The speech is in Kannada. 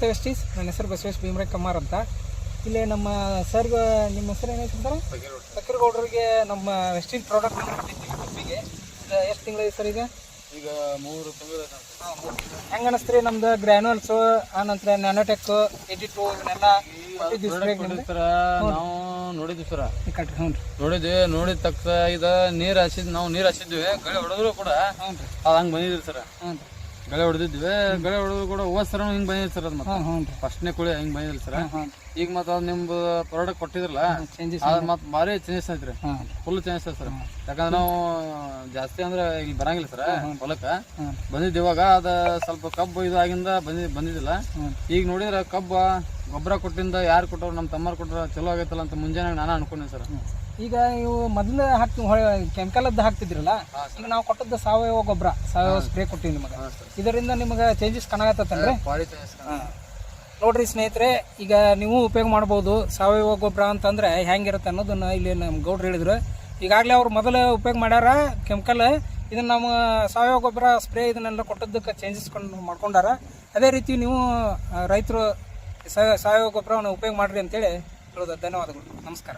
ನಮಸ್ತೆ ವೆಸ್ಟೀಸ್ ನನ್ನ ಹೆಸರು ಬಸವೇಶ್ ಭೀಮರಾಯ್ ಕಮ್ಮಾರ್ ಅಂತ. ಇಲ್ಲಿ ನಮ್ಮ ಸರ್ ನಿಮ್ಮ ಹೆಸರು ಏನು ಸರ್ ಫಕೀರ್ಗೌಡರಿಗೆ ನಮ್ಮ ವೆಸ್ಟೀನ್ ಪ್ರಾಡಕ್ಟ್ ಕಬ್ಬಿಗೆ ಎಷ್ಟು ತಿಂಗಳಿದೆ ಸರ್ ಈಗ? ಈಗ ಮೂರು ತಿಂಗಳು ಹೆಂಗೆ ರೀ ನಮ್ದು ಗ್ರ್ಯಾನ್ಯೂಲ್ಸು ಆನಂತರ ನ್ಯಾನೋಟೆಕ್ ಎಡಿಟು ಇವನ್ನೆಲ್ಲ ನಾವು ನೋಡಿದ್ವಿ ಸರ ನೋಡಿದ್ವಿ ನೋಡಿದ ತಕ್ಷಣ ಇದ ನೀರು ಹಸಿದ್ ನಾವು ನೀರು ಹಾಸಿದ್ವಿ. ಗಳೆ ಹೊಡೆದ್ರು ಕೂಡ ಅದು ಹಂಗೆ ಬಂದಿದ್ರಿ ಸರ್ ಹ್ಞೂ ಗಳೆ ಹೊಡೆದಿದ್ವಿ ಗಳೆ ಹೊಡೆದ್ರು ಕೂಡ ಹೋದ್ ಸರ ಹಿಂಗೆ ಬಂದಿಲ್ಲ ಸರ್ ಅದು ಮತ್ತೆ. ಹ್ಞೂ ಹ್ಞೂ ರೀ ಫಸ್ಟ್ನೇ ಕುಳಿ ಹಿಂಗ್ ಬಂದಿಲ್ಲ ಸರ್. ಈಗ ಮತ್ತೆ ಅದು ನಿಮ್ದು ಪ್ರಾಡಕ್ಟ್ ಕೊಟ್ಟಿದ್ರಲ್ಲ ಚೇಂಜಸ್ ಅದು ಮತ್ತೆ ಭಾರಿ ಚೇಂಜಸ್ ಐತ್ರಿ ಹಾಂ. ಫುಲ್ ಚೇಂಜಸ್ ಐತೆ ಸರ್. ಯಾಕಂದ್ರೆ ನಾವು ಜಾಸ್ತಿ ಅಂದ್ರೆ ಇಲ್ಲಿ ಬರಂಗಿಲ್ಲ ಸರ್ ಹೊಲಕ್ಕೆ. ಬಂದಿದ್ದು ಇವಾಗ ಅದ ಸ್ವಲ್ಪ ಕಬ್ಬು ಇದಾಗಿಂದ ಬಂದಿ ಬಂದಿದ್ದಿಲ್ಲ. ಈಗ ನೋಡಿದ್ರೆ ಕಬ್ಬ ಗೊಬ್ಬರ ಕೊಟ್ಟಿಂದ ಯಾರು ಕೊಟ್ಟರು ನಮ್ಮ ತಮ್ಮರು ಕೊಟ್ಟರು ಚಲೋ ಆಗೈತಲ್ಲ ಅಂತ ಮುಂಜಾನೆ ನಾನು ಅನ್ಕೊಂಡೆ ಸರ್. ಈಗ ನೀವು ಮೊದಲು ಹಾಕ್ತಿ ಕೆಮಿಕಲದ್ದು ಹಾಕ್ತಿದ್ರಲ್ಲ ಈಗ ನಾವು ಕೊಟ್ಟದ್ದು ಸಾವಯವ ಗೊಬ್ಬರ ಸಾವಯವ ಸ್ಪ್ರೇ ಕೊಟ್ಟಿವಿ ನಿಮಗೆ. ಇದರಿಂದ ನಿಮಗೆ ಚೇಂಜಸ್ ಕಾಣಾಗತ್ತಲ್ರಿ ಬಾಡಿ ನೋಡ್ರಿ ಸ್ನೇಹಿತರೆ ಈಗ ನೀವು ಉಪಯೋಗ ಮಾಡ್ಬೋದು ಸಾವಯವ ಗೊಬ್ಬರ ಅಂತಂದ್ರೆ ಹೆಂಗಿರುತ್ತೆ ಅನ್ನೋದನ್ನ ಇಲ್ಲಿ ನಮ್ಮ ಗೌಡ್ರು ಹೇಳಿದ್ರು. ಈಗಾಗಲೇ ಅವ್ರು ಮೊದಲು ಉಪಯೋಗ ಮಾಡ್ಯಾರ ಕೆಮಿಕಲ್ ಇದನ್ನ ನಮ್ಮ ಸಾವಯವ ಗೊಬ್ಬರ ಸ್ಪ್ರೇ ಇದನ್ನೆಲ್ಲ ಕೊಟ್ಟದ್ದಕ್ಕೆ ಚೇಂಜಸ್ ಕೊಂಡು ಮಾಡ್ಕೊಂಡಾರ. ಅದೇ ರೀತಿ ನೀವು ರೈತರು ಸಾವಯವ ಗೊಬ್ಬರವನ್ನು ಉಪಯೋಗ ಮಾಡ್ರಿ ಅಂತೇಳಿ ಹೇಳೋದು ಧನ್ಯವಾದಗಳು. ನಮಸ್ಕಾರ.